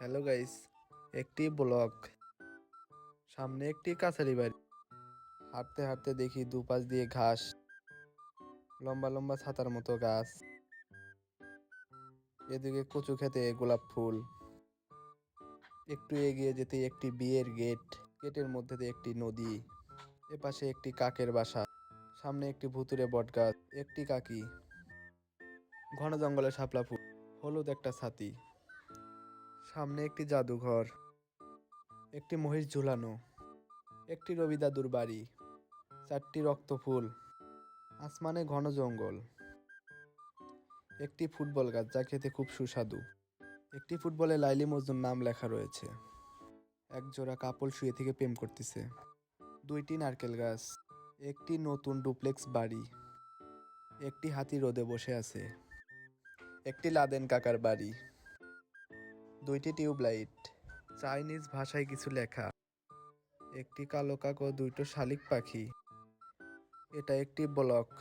Hello guys, একটি block সামনে একটি কাছারি বাড়ি। হাঁটতে হাঁটতে দেখি দুপাশ দিয়ে ঘাস, লম্বা লম্বা ছাতার মতো গাছ। এদিকে কচু খেতে গোলাপ ফুল। একটু এগিয়ে যেতে একটি বিয়ের গেট, গেটের মধ্যে একটি নদী। এপাশে একটি কাকের বাসা, সামনে একটি ভুতুরে বটগাছ, একটি কাকি। ঘন জঙ্গলে শাপলা ফুল, হলুদ একটা ছাতি। সামনে একটি জাদুঘর, একটি মহিষ ঝুলানো, একটি রবি দাদুর বাড়ি, চারটি রক্ত ফুল আসমানে ঘন জঙ্গল, একটি ফুটবল গাছ যা খেতে খুব সুস্বাদু। একটি ফুটবলে লাইলি মজনুর নাম লেখা রয়েছে। এক জোড়া কাপড় শুয়ে থেকে প্রেম করতেছে। দুইটি নারকেল গাছ, একটি নতুন ডুপ্লেক্স বাড়ি, একটি হাতি রোদে বসে আছে, একটি লাদেন কাকার বাড়ি। দুইটি টিউবলাইট। চাইনিজ ভাষায় কিছু লেখা। একটি কালো কাক ও দুইটো শালিক পাখি। এটা একটি ব্লক।